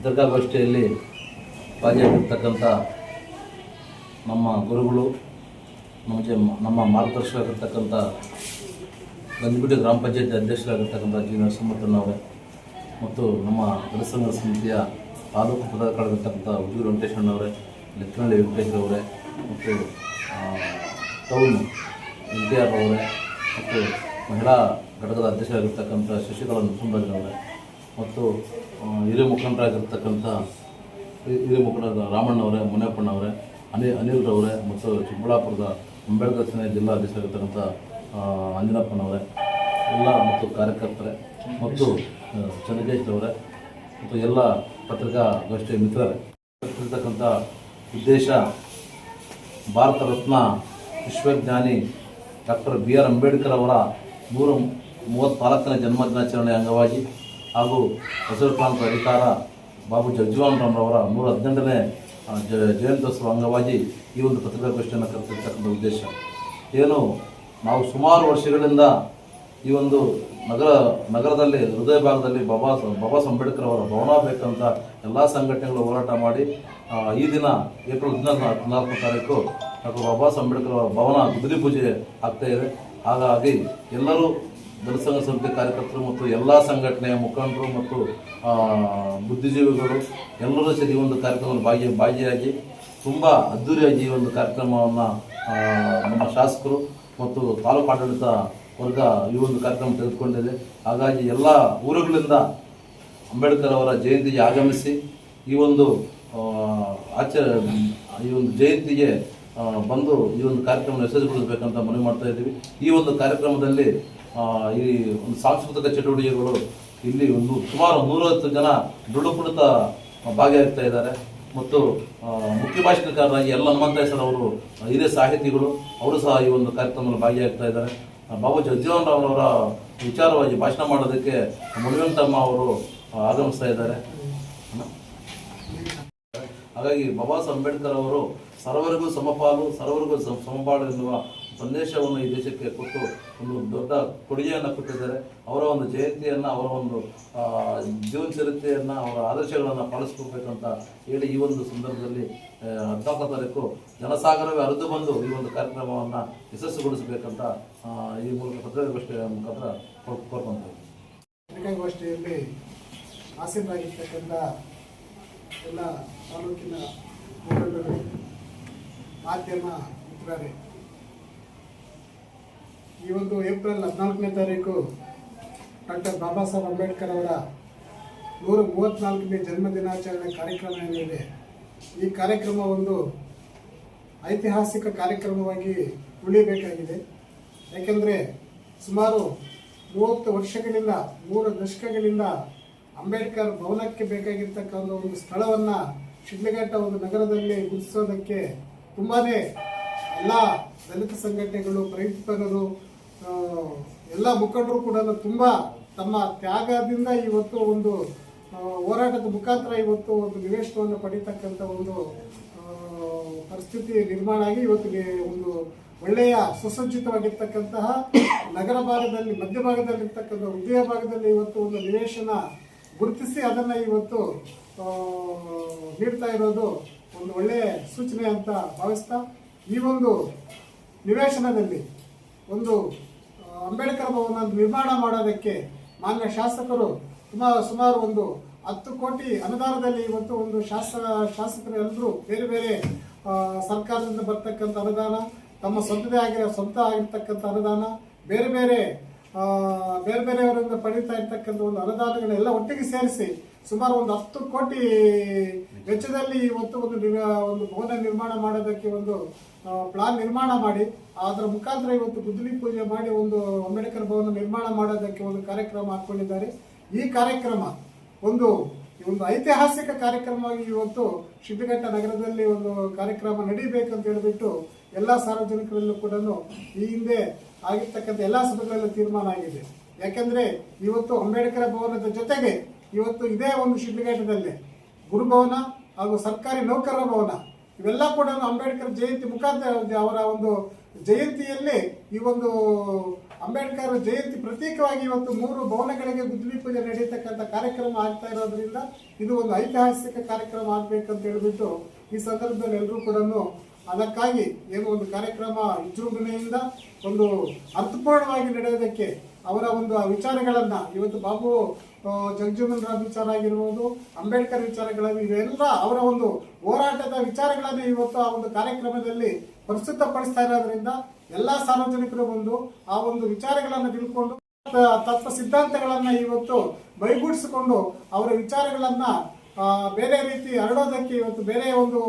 ಪತ್ರಿಕಾಗೋಷ್ಠಿಯಲ್ಲಿ ಭಾಗಿಯಾಗಿರ್ತಕ್ಕಂಥ ನಮ್ಮ ಗುರುಗಳು, ನಮಗೆ ನಮ್ಮ ಮಾರ್ಗದರ್ಶಕರಾಗಿರ್ತಕ್ಕಂಥ ಗಂಜಗುಡಿ ಗ್ರಾಮ ಪಂಚಾಯತಿ ಅಧ್ಯಕ್ಷರಾಗಿರ್ತಕ್ಕಂಥ ಜಿ ನರಸಿಂಹಣ್ಣವರೇ ಮತ್ತು ನಮ್ಮ ಜನಸಂಘ ಸಮಿತಿಯ ತಾಲೂಕು ಪದಾಧಿಕಾರಿರ್ತಕ್ಕಂಥ ಉಜಿ ವೆಂಕಟೇಶಣ್ಣವರೇ ಲೆಕ್ಕನಹಳ್ಳಿ ವೆಂಕಟೇಶ್ವರವರೇ ಮತ್ತು ಟೌನ್ ಎನ್ ಟಿ ಆರ್ ಅವರೇ ಮತ್ತು ಮಹಿಳಾ ಘಟಕದ ಅಧ್ಯಕ್ಷರಾಗಿರ್ತಕ್ಕಂಥ ಶಶಿಕಲಾ ನರಸಿಂಹರಾಜನವರೇ ಮತ್ತು ಹಿರಿಯ ಮುಖಂಡರಾಗಿರ್ತಕ್ಕಂಥ ಹಿರಿಯ ಮುಖಂಡರಾದ ರಾಮಣ್ಣವರೇ ಮುನಿಯಪ್ಪಣ್ಣವರೇ ಅನಿಲ್ ಅನಿಲ್ರವರೇ ಮತ್ತು ಚಿಕ್ಕಬಳ್ಳಾಪುರದ ಅಂಬೇಡ್ಕರ್ ಸೇನೆ ಜಿಲ್ಲಾ ಅಧ್ಯಕ್ಷರಾಗಿರ್ತಕ್ಕಂಥ ಆ, ಅಂಜನಪ್ಪನವರೇ ಎಲ್ಲ ಮತ್ತು ಕಾರ್ಯಕರ್ತರೇ ಮತ್ತು ಚನ್ನಕೇಶ್ವರವರೇ ಮತ್ತು ಎಲ್ಲ ಪತ್ರಿಕಾಗೋಷ್ಠಿ ಮಿತ್ರರೇ. ಇರ್ತಕ್ಕಂಥ ಉದ್ದೇಶ ಭಾರತ ರತ್ನ ವಿಶ್ವಜ್ಞಾನಿ ಡಾಕ್ಟರ್ ಬಿ ಆರ್ ಅಂಬೇಡ್ಕರ್ ಅವರ ನೂರ ಮೂವತ್ತ್ನಾಲ್ಕನೇ ಜನ್ಮ ದಿನಾಚರಣೆ ಅಂಗವಾಗಿ ಹಾಗೂ ಹಸಿರು ಕ್ರಾಂತಿ ಅಧಿಕಾರ ಬಾಬು ಜಗಜೀವನ್ ರಾಮ್ರವರ ನೂರ ಹದಿನೆಂಟನೇ ಜ, ಜಯಂತ್ಯೋತ್ಸವ ಅಂಗವಾಗಿ ಈ ಒಂದು ಪತ್ರಿಕಾಗೋಷ್ಠಿಯನ್ನು ಕರೆತಿರ್ತಕ್ಕಂಥ ಉದ್ದೇಶ. ಏನು, ನಾವು ಸುಮಾರು ವರ್ಷಗಳಿಂದ ಈ ಒಂದು ನಗರ, ನಗರದಲ್ಲಿ, ಹೃದಯ ಭಾಗದಲ್ಲಿ ಬಾಬಾ ಬಾಬಾ ಅಂಬೇಡ್ಕರ್ ಅವರ ಭವನ ಬೇಕಂತ ಎಲ್ಲ ಸಂಘಟನೆಗಳು ಹೋರಾಟ ಮಾಡಿ ಈ ದಿನ ಏಪ್ರಿಲ್ ಹದಿನಾಲ್ಕು ಹದಿನಾಲ್ಕು ತಾರೀಕು ಡಾಕ್ಟರ್ ಬಾಬಾ ಅಂಬೇಡ್ಕರ್ ಅವರ ಭವನ ಗುದ್ದಲಿ ಪೂಜೆ ಆಗ್ತಾಯಿದೆ ಹಾಗಾಗಿ ಎಲ್ಲರೂ ಜನಸಂಘ ಸಂಸ್ಥೆ ಕಾರ್ಯಕರ್ತರು ಮತ್ತು ಎಲ್ಲ ಸಂಘಟನೆಯ ಮುಖಂಡರು ಮತ್ತು ಬುದ್ಧಿಜೀವಿಗಳು ಎಲ್ಲರೂ ಸೇರಿ ಒಂದು ಕಾರ್ಯಕ್ರಮವನ್ನು ಭಾಗಿ, ಭಾಗಿಯಾಗಿ ತುಂಬ ಅದ್ಧೂರಿಯಾಗಿ ಈ ಒಂದು ಕಾರ್ಯಕ್ರಮವನ್ನು ನಮ್ಮ ಶಾಸಕರು ಮತ್ತು ತಾಲೂಕು ಆಡಳಿತ ವರ್ಗ ಈ ಒಂದು ಕಾರ್ಯಕ್ರಮ ತೆಗೆದುಕೊಂಡಿದೆ. ಹಾಗಾಗಿ ಎಲ್ಲ ಊರುಗಳಿಂದ ಅಂಬೇಡ್ಕರ್ ಅವರ ಜಯಂತಿಗೆ ಆಗಮಿಸಿ ಈ ಒಂದು ಆಚರ, ಈ ಒಂದು ಜಯಂತಿಗೆ ಬಂದು ಈ ಒಂದು ಕಾರ್ಯಕ್ರಮ ಯಶಸ್ವಿಗೊಳಿಸಬೇಕಂತ ಮನವಿ ಮಾಡ್ತಾ ಇದ್ದೀವಿ. ಈ ಒಂದು ಕಾರ್ಯಕ್ರಮದಲ್ಲಿ ಈ ಒಂದು ಸಾಂಸ್ಕೃತಿಕ ಚಟುವಟಿಕೆಗಳು ಇಲ್ಲಿ ಒಂದು ಸುಮಾರು ನೂರೈವತ್ತು ಜನ ದುಡ್ಡು ಭಾಗಿಯಾಗ್ತಾ ಇದ್ದಾರೆ. ಮತ್ತು ಮುಖ್ಯ ಭಾಷಣಕಾರರಾಗಿ ಎಲ್ಲ ಹನುಮಂತೇಶ್ವರ ಅವರು ಹಿರಿಯ ಸಾಹಿತಿಗಳು, ಅವರು ಸಹ ಈ ಒಂದು ಕಾರ್ಯಕ್ರಮದಲ್ಲಿ ಭಾಗಿಯಾಗ್ತಾ ಇದ್ದಾರೆ. ಬಾಬಾ ಜಗಜೀವನ್ ರಾವ್ ಅವರ ವಿಚಾರವಾಗಿ ಭಾಷಣ ಮಾಡೋದಕ್ಕೆ ಮುನಿವೆಂಕಟಮ್ಮ ಅವರು ಆಗಮಿಸ್ತಾ ಇದ್ದಾರೆ. ಹಾಗಾಗಿ ಬಾಬಾ ಸಾಹೇಬ್ ಅಂಬೇಡ್ಕರ್ ಅವರು ಸರ್ವರಿಗೂ ಸಮಪಾಲು, ಸರ್ವರಿಗೂ ಸಮ- ಸಮಪಾಲು ಎನ್ನುವ ಸಂದೇಶವನ್ನು ಈ ದೇಶಕ್ಕೆ ಕೊಟ್ಟು ಒಂದು ದೊಡ್ಡ ಕೊಡುಗೆಯನ್ನು ಕೊಟ್ಟಿದ್ದಾರೆ ಅವರ ಒಂದು ಜಯಂತಿಯನ್ನು, ಅವರ ಒಂದು ಜೀವನ ಚರಿತ್ರೆಯನ್ನು ಅವರ ಆದರ್ಶಗಳನ್ನು ಪಾಲಿಸ್ಕೋಬೇಕಂತ ಹೇಳಿ ಈ ಒಂದು ಸಂದರ್ಭದಲ್ಲಿ ಹದಿನಾಲ್ಕು ತಾರೀಕು ಜನಸಾಗರವೇ ಹರಿದು ಬಂದು ಈ ಒಂದು ಕಾರ್ಯಕ್ರಮವನ್ನು ಯಶಸ್ಸುಗೊಳಿಸಬೇಕಂತ ಈ ಮೂಲಕ ಪತ್ರಿಕಾಗೋಷ್ಠಿಯ ಮುಖಾಂತರ ಕೋರ್- ಕೋರ್ಕೊಂತ ಇದ್ದೀನಿ. ಪತ್ರಿಕಾಗೋಷ್ಠಿಯಲ್ಲಿ ಎಲ್ಲ ತಾಲೂಕಿನ ಮುಖಂಡರು ಮಾಧ್ಯಮ ಮಿತ್ರರೇ, ಈ ಒಂದು ಏಪ್ರಿಲ್ ಹದಿನಾಲ್ಕನೇ ತಾರೀಕು ಡಾಕ್ಟರ್ ಬಾಬಾ ಸಾಹೇಬ್ ಅಂಬೇಡ್ಕರ್ ಅವರ ನೂರ ಮೂವತ್ತ್ನಾಲ್ಕನೇ ಜನ್ಮ ದಿನಾಚರಣೆ ಕಾರ್ಯಕ್ರಮ ಏನಿದೆ, ಈ ಕಾರ್ಯಕ್ರಮ ಒಂದು ಐತಿಹಾಸಿಕ ಕಾರ್ಯಕ್ರಮವಾಗಿ ಉಳಿಬೇಕಾಗಿದೆ ಯಾಕೆಂದರೆ ಸುಮಾರು ಮೂವತ್ತು ವರ್ಷಗಳಿಂದ, ಮೂರು ದಶಕಗಳಿಂದ ಅಂಬೇಡ್ಕರ್ ಭವನಕ್ಕೆ ಬೇಕಾಗಿರ್ತಕ್ಕಂಥ ಒಂದು ಸ್ಥಳವನ್ನು ಶಿಡ್ಲಘಟ್ಟ ಒಂದು ನಗರದಲ್ಲಿ ಗುರುತಿಸೋದಕ್ಕೆ ತುಂಬಾ ಎಲ್ಲ ದಲಿತ ಸಂಘಟನೆಗಳು ಪ್ರಯುಕ್ತರು ಎಲ್ಲ ಮುಖಂಡರು ಕೂಡ ತುಂಬ ತಮ್ಮ ತ್ಯಾಗದಿಂದ ಇವತ್ತು ಒಂದು ಹೋರಾಟದ ಮುಖಾಂತರ ಇವತ್ತು ಒಂದು ನಿವೇಶನವನ್ನು ಪಡೀತಕ್ಕಂಥ ಒಂದು ಪರಿಸ್ಥಿತಿ ನಿರ್ಮಾಣ ಆಗಿ ಇವತ್ತಿಗೆ ಒಂದು ಒಳ್ಳೆಯ ಸುಸಜ್ಜಿತವಾಗಿರ್ತಕ್ಕಂತಹ ನಗರ ಭಾಗದಲ್ಲಿ ಮಧ್ಯಭಾಗದಲ್ಲಿರ್ತಕ್ಕಂಥ ಹೃದಯ ಭಾಗದಲ್ಲಿ ಇವತ್ತು ಒಂದು ನಿವೇಶನ ಗುರುತಿಸಿ ಅದನ್ನು ಇವತ್ತು ನೀಡ್ತಾ ಇರೋದು ಒಂದು ಒಳ್ಳೆಯ ಸೂಚನೆ ಅಂತ ಭಾವಿಸ್ತಾ ಈ ಒಂದು ನಿವೇಶನದಲ್ಲಿ ಒಂದು ಅಂಬೇಡ್ಕರ್ ಭವನ ನಿರ್ಮಾಣ ಮಾಡೋದಕ್ಕೆ ಮಾನ್ಯ ಶಾಸಕರು ಸುಮಾರು ಸುಮಾರು ಒಂದು ಹತ್ತು ಕೋಟಿ ಅನುದಾನದಲ್ಲಿ ಇವತ್ತು ಒಂದು ಶಾಸ, ಶಾಸಕರು ಎಲ್ಲರೂ ಬೇರೆ ಬೇರೆ ಸರ್ಕಾರದಿಂದ ಬರ್ತಕ್ಕಂಥ ಅನುದಾನ, ತಮ್ಮ ಸ್ವಂತದೇ ಆಗಿರೋ ಸ್ವಂತ ಆಗಿರ್ತಕ್ಕಂಥ ಅನುದಾನ, ಬೇರೆ ಬೇರೆ ಬೇರೆ ಬೇರೆಯವರಿಂದ ಪಡೀತಾ ಇರ್ತಕ್ಕಂಥ ಒಂದು ಅನುದಾನಗಳೆಲ್ಲ ಒಟ್ಟಿಗೆ ಸೇರಿಸಿ ಸುಮಾರು ಒಂದು ಹತ್ತು ಕೋಟಿ ವೆಚ್ಚದಲ್ಲಿ ಇವತ್ತು ಒಂದು ಒಂದು ಭವನ ನಿರ್ಮಾಣ ಮಾಡೋದಕ್ಕೆ ಒಂದು ಪ್ಲಾನ್ ನಿರ್ಮಾಣ ಮಾಡಿ, ಅದರ ಮುಖಾಂತರ ಇವತ್ತು ಗುದ್ದಲಿ ಪೂಜೆ ಮಾಡಿ ಒಂದು ಅಂಬೇಡ್ಕರ್ ಭವನ ನಿರ್ಮಾಣ ಮಾಡೋದಕ್ಕೆ ಒಂದು ಕಾರ್ಯಕ್ರಮ ಹಾಕೊಂಡಿದ್ದಾರೆ ಈ ಕಾರ್ಯಕ್ರಮ ಒಂದು ಒಂದು ಐತಿಹಾಸಿಕ ಕಾರ್ಯಕ್ರಮವಾಗಿ ಇವತ್ತು ಶಿಡ್ಲಘಟ್ಟ ನಗರದಲ್ಲಿ ಒಂದು ಕಾರ್ಯಕ್ರಮ ನಡೀಬೇಕಂತ ಹೇಳಿಬಿಟ್ಟು ಎಲ್ಲ ಸಾರ್ವಜನಿಕರಲ್ಲೂ ಕೂಡ ಈ ಹಿಂದೆ ಆಗಿರ್ತಕ್ಕಂಥ ಎಲ್ಲ ಸಭೆಗಳಲ್ಲೂ ತೀರ್ಮಾನ ಆಗಿದೆ. ಯಾಕೆಂದರೆ ಇವತ್ತು ಅಂಬೇಡ್ಕರ್ ಭವನದ ಜೊತೆಗೆ ಇವತ್ತು ಇದೇ ಒಂದು ಶಿಡ್ಲಘಟ್ಟದಲ್ಲಿ ಗುರುಭವನ ಹಾಗೂ ಸರ್ಕಾರಿ ನೌಕರರ ಭವನ, ಇವೆಲ್ಲ ಕೂಡ ಅಂಬೇಡ್ಕರ್ ಜಯಂತಿ ಮುಖಾಂತರ ಅವರ ಒಂದು ಜಯಂತಿಯಲ್ಲಿ ಈ ಒಂದು ಅಂಬೇಡ್ಕರ್ ಜಯಂತಿ ಪ್ರತೀಕವಾಗಿ ಇವತ್ತು ಮೂರು ಭವನಗಳಿಗೆ ಬುದ್ಧಿ ಪೂಜೆ ನಡೆಯತಕ್ಕಂಥ ಕಾರ್ಯಕ್ರಮ ಆಗ್ತಾ ಇರೋದ್ರಿಂದ ಇದು ಒಂದು ಐತಿಹಾಸಿಕ ಕಾರ್ಯಕ್ರಮ ಆಗಬೇಕಂತ ಹೇಳಿಬಿಟ್ಟು ಈ ಸಂದರ್ಭದಲ್ಲಿ ಎಲ್ಲರೂ ಕೂಡ ಅದಕ್ಕಾಗಿ ಏನು ಒಂದು ಕಾರ್ಯಕ್ರಮ ವಿಜೃಂಭಣೆಯಿಂದ ಒಂದು ಅರ್ಥಪೂರ್ಣವಾಗಿ ನಡೆಯೋದಕ್ಕೆ ಅವರ ಒಂದು ವಿಚಾರಗಳನ್ನು ಇವತ್ತು ಬಾಬು ಜಗಜೀವನ್ ರಾಜ್ ವಿಚಾರ ಆಗಿರ್ಬೋದು, ಅಂಬೇಡ್ಕರ್ ವಿಚಾರಗಳಲ್ಲಿ ಇವೆಲ್ಲ ಅವರ ಒಂದು ಹೋರಾಟದ ವಿಚಾರಗಳನ್ನು ಇವತ್ತು ಆ ಒಂದು ಕಾರ್ಯಕ್ರಮದಲ್ಲಿ ಪ್ರಸ್ತುತಪಡಿಸ್ತಾ ಇರೋದ್ರಿಂದ ಎಲ್ಲಾ ಸಾರ್ವಜನಿಕರು ಬಂದು ಆ ಒಂದು ವಿಚಾರಗಳನ್ನು ತಿಳ್ಕೊಂಡು ತತ್ವ ಸಿದ್ಧಾಂತಗಳನ್ನು ಇವತ್ತು ಬೈಗೂಡಿಸಿಕೊಂಡು ಅವರ ವಿಚಾರಗಳನ್ನು ಬೇರೆ ರೀತಿ ಹರಡೋದಕ್ಕೆ ಇವತ್ತು ಬೇರೆ ಒಂದು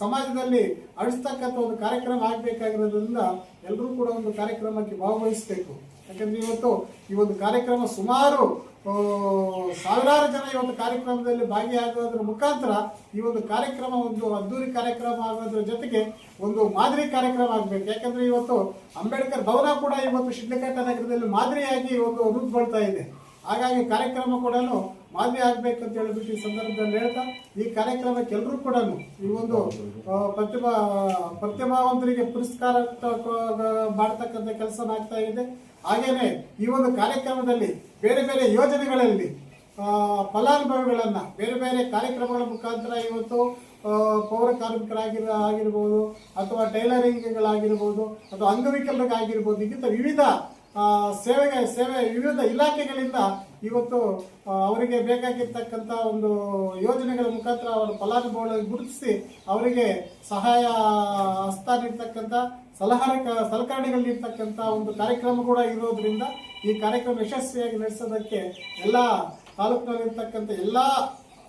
ಸಮಾಜದಲ್ಲಿ ಅಳಿಸ್ತಕ್ಕಂಥ ಒಂದು ಕಾರ್ಯಕ್ರಮ ಆಗಬೇಕಾಗಿರೋದ್ರಿಂದ ಎಲ್ಲರೂ ಕೂಡ ಒಂದು ಕಾರ್ಯಕ್ರಮಕ್ಕೆ ಭಾಗವಹಿಸಬೇಕು. ಯಾಕಂದ್ರೆ ಇವತ್ತು ಈ ಒಂದು ಕಾರ್ಯಕ್ರಮ ಸುಮಾರು ಸಾವಿರಾರು ಜನ ಇವತ್ತು ಕಾರ್ಯಕ್ರಮದಲ್ಲಿ ಭಾಗಿಯಾಗೋದ್ರ ಮುಖಾಂತರ ಈ ಒಂದು ಕಾರ್ಯಕ್ರಮ ಒಂದು ಅದ್ದೂರಿ ಕಾರ್ಯಕ್ರಮ ಆಗೋದ್ರ ಜೊತೆಗೆ ಒಂದು ಮಾದರಿ ಕಾರ್ಯಕ್ರಮ ಆಗಬೇಕು. ಯಾಕಂದ್ರೆ ಇವತ್ತು ಅಂಬೇಡ್ಕರ್ ಭವನ ಕೂಡ ಇವತ್ತು ಶಿಡ್ಲಘಟ್ಟ ನಗರದಲ್ಲಿ ಮಾದರಿಯಾಗಿ ಒಂದು ರೂಪುಗೊಳ್ತಾ ಇದೆ. ಹಾಗಾಗಿ ಕಾರ್ಯಕ್ರಮ ಕೂಡ ಮಾದರಿ ಆಗಬೇಕಂತ ಹೇಳಿಬಿಟ್ಟು ಈ ಸಂದರ್ಭದಲ್ಲಿ ಹೇಳ್ತಾ, ಈ ಕಾರ್ಯಕ್ರಮಕ್ಕೆ ಎಲ್ಲರೂ ಕೂಡ ಈ ಒಂದು ಪ್ರತಿಭಾ ಪ್ರತಿಭಾವಂತರಿಗೆ ಪುರಸ್ಕಾರ ಮಾಡ್ತಕ್ಕಂಥ ಕೆಲಸ ಆಗ್ತಾ ಇದೆ. ಹಾಗೇನೆ ಈ ಒಂದು ಕಾರ್ಯಕ್ರಮದಲ್ಲಿ ಬೇರೆ ಬೇರೆ ಯೋಜನೆಗಳಲ್ಲಿ ಫಲಾನುಭವಿಗಳನ್ನು, ಬೇರೆ ಬೇರೆ ಕಾರ್ಯಕ್ರಮಗಳ ಮುಖಾಂತರ ಇವತ್ತು ಪೌರ ಕಾರ್ಮಿಕರಾಗಿರ, ಆಗಿರ್ಬೋದು, ಅಥವಾ ಟೈಲರಿಂಗ್ಗಳಾಗಿರ್ಬೋದು, ಅಥವಾ ಅಂಗವಿಕಲರಿಗಾಗಿರ್ಬೋದು ಇಂಥ ವಿವಿಧ ಸೇವೆಗೆ, ಸೇವೆ ವಿವಿಧ ಇಲಾಖೆಗಳಿಂದ ಇವತ್ತು ಅವರಿಗೆ ಬೇಕಾಗಿರ್ತಕ್ಕಂಥ ಒಂದು ಯೋಜನೆಗಳ ಮುಖಾಂತರ ಅವರ ಫಲಾನುಭವಿಗಳಿಗೆ ಗುರುತಿಸಿ ಅವರಿಗೆ ಸಹಾಯ ಹಸ್ತ ನೀಡ್ತಕ್ಕಂಥ ಸಲಹಾ ಸಲಕರಣೆಗಳು ನೀಡ್ತಕ್ಕಂಥ ಒಂದು ಕಾರ್ಯಕ್ರಮ ಕೂಡ ಇರೋದ್ರಿಂದ ಈ ಕಾರ್ಯಕ್ರಮ ಯಶಸ್ವಿಯಾಗಿ ನಡೆಸೋದಕ್ಕೆ ಎಲ್ಲ ತಾಲೂಕಿನಲ್ಲಿರ್ತಕ್ಕಂಥ ಎಲ್ಲ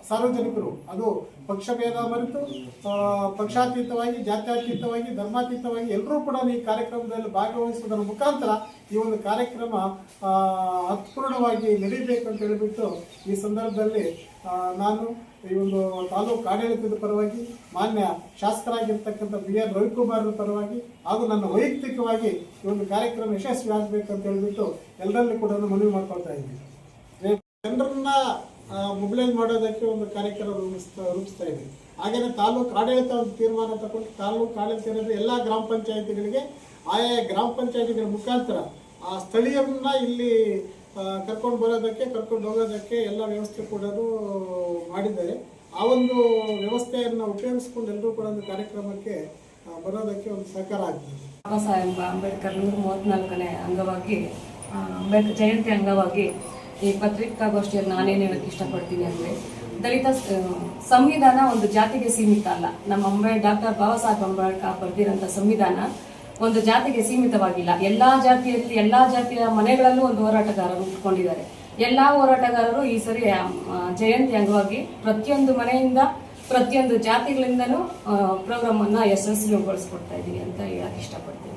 ಸಾರ್ವಜನಿಕರು. ಅದು ಪಕ್ಷಭೇದ ಮರೆತು ಆ, ಪಕ್ಷಾತೀತವಾಗಿ ಜಾತ್ಯಾತೀತವಾಗಿ ಧರ್ಮಾತೀತವಾಗಿ ಎಲ್ಲರೂ ಕೂಡ ಈ ಕಾರ್ಯಕ್ರಮದಲ್ಲಿ ಭಾಗವಹಿಸುವುದರ ಮುಖಾಂತರ ಈ ಒಂದು ಕಾರ್ಯಕ್ರಮ ಅತ್ಪೂರ್ಣವಾಗಿ ನಡೀಬೇಕು ಅಂತ ಹೇಳಿಬಿಟ್ಟು ಈ ಸಂದರ್ಭದಲ್ಲಿ ನಾನು ಈ ಒಂದು ತಾಲೂಕು ಆಡಳಿತದ ಪರವಾಗಿ ಮಾನ್ಯ ಶಾಸಕರಾಗಿರ್ತಕ್ಕಂಥ ಬಿ ಆರ್ ರವಿಕುಮಾರ್ ಪರವಾಗಿ ಹಾಗೂ ನನ್ನ ವೈಯಕ್ತಿಕವಾಗಿ ಈ ಒಂದು ಕಾರ್ಯಕ್ರಮ ಯಶಸ್ವಿ ಅಂತ ಹೇಳಿಬಿಟ್ಟು ಎಲ್ಲರಲ್ಲೂ ಕೂಡ ಮನವಿ ಮಾಡ್ಕೊಳ್ತಾ ಇದ್ದೀನಿ. ಜನರನ್ನ ಮೊಬಿಲೈಸ್ ಮಾಡೋದಕ್ಕೆ ಒಂದು ಕಾರ್ಯಕ್ರಮ ರೂಪಿಸ್ತಾ ರೂಪಿಸ್ತಾ ಇದೆ. ಹಾಗೆಯೇ ತಾಲೂಕು ಆಡಳಿತ ಒಂದು ತೀರ್ಮಾನ ತಗೊಂಡು ತಾಲೂಕು ಆಡಳಿತ ಏನಾದರೆ ಎಲ್ಲ ಗ್ರಾಮ ಪಂಚಾಯತಿಗಳಿಗೆ ಆಯಾ ಗ್ರಾಮ ಪಂಚಾಯತಿಗಳ ಮುಖಾಂತರ ಆ ಸ್ಥಳೀಯರನ್ನ ಇಲ್ಲಿ ಕರ್ಕೊಂಡು ಬರೋದಕ್ಕೆ, ಕರ್ಕೊಂಡು ಹೋಗೋದಕ್ಕೆ ಎಲ್ಲ ವ್ಯವಸ್ಥೆ ಕೂಡ ಮಾಡಿದ್ದಾರೆ. ಆ ಒಂದು ವ್ಯವಸ್ಥೆಯನ್ನು ಉಪಯೋಗಿಸ್ಕೊಂಡು ಎಲ್ಲರೂ ಕೂಡ ಒಂದು ಕಾರ್ಯಕ್ರಮಕ್ಕೆ ಬರೋದಕ್ಕೆ ಒಂದು ಸಹಕಾರ ಆಗ್ತದೆ. ಬಾಬಾ ಸಾಹೇಬ್ ಅಂಬೇಡ್ಕರ್ ನೂರ ಮೂವತ್ತ್ನಾಲ್ಕನೇ ಅಂಗವಾಗಿ ಅಂಬೇಡ್ಕರ್ ಜಯಂತಿ ಅಂಗವಾಗಿ ಈ ಪತ್ರಿಕಾಗೋಷ್ಠಿಯಲ್ಲಿ ನಾನೇನು ಹೇಳಕ್ಕೆ ಇಷ್ಟಪಡ್ತೀನಿ ಅಂದರೆ, ದಲಿತ ಸಂವಿಧಾನ ಒಂದು ಜಾತಿಗೆ ಸೀಮಿತ ಅಲ್ಲ. ನಮ್ಮ ಅಂಬೇ, ಡಾಕ್ಟರ್ ಬಾಬಾ ಸಾಹೇಬ್ ಅಂಬೇಡ್ಕರ್ ಬರೆದಿರೋಂಥ ಸಂವಿಧಾನ ಒಂದು ಜಾತಿಗೆ ಸೀಮಿತವಾಗಿಲ್ಲ. ಎಲ್ಲಾ ಜಾತಿಯಲ್ಲಿ, ಎಲ್ಲಾ ಜಾತಿಯ ಮನೆಗಳಲ್ಲೂ ಒಂದು ಹೋರಾಟಗಾರರು ಇಟ್ಕೊಂಡಿದ್ದಾರೆ ಎಲ್ಲಾ ಹೋರಾಟಗಾರರು ಈ ಸರಿ ಜಯಂತಿ ಅಂಗವಾಗಿ ಪ್ರತಿಯೊಂದು ಮನೆಯಿಂದ, ಪ್ರತಿಯೊಂದು ಜಾತಿಗಳಿಂದಲೂ ಪ್ರೋಗ್ರಾಮ್ ಅನ್ನ ಯಶಸ್ವಿಗೊಳಿಸ್ಕೊಡ್ತಾ ಇದ್ದೀವಿ ಅಂತ ಹೇಳಕ್ ಇಷ್ಟಪಡ್ತೀನಿ.